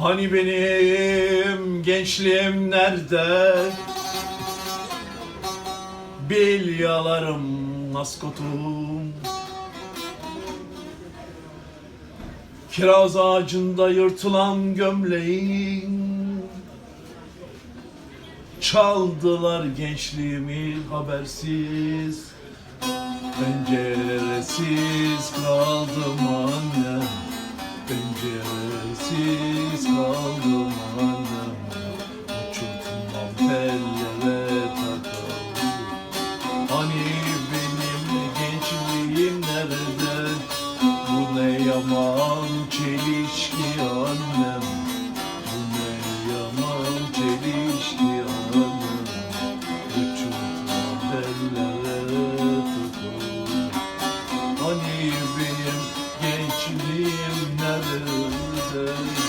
Hani benim gençliğim nerede? Bilyalarım maskotum. Kiraz ağacında yırtılan gömleğin Çaldılar gençliğimi habersiz. Penceresiz kaldım annem Penceresiz Hani benim gençliğim nerede? Bu ne yaman çelişki annem Bu ne yaman çelişki annem Bütün haberlere tutulur Hani benim gençliğim nerede?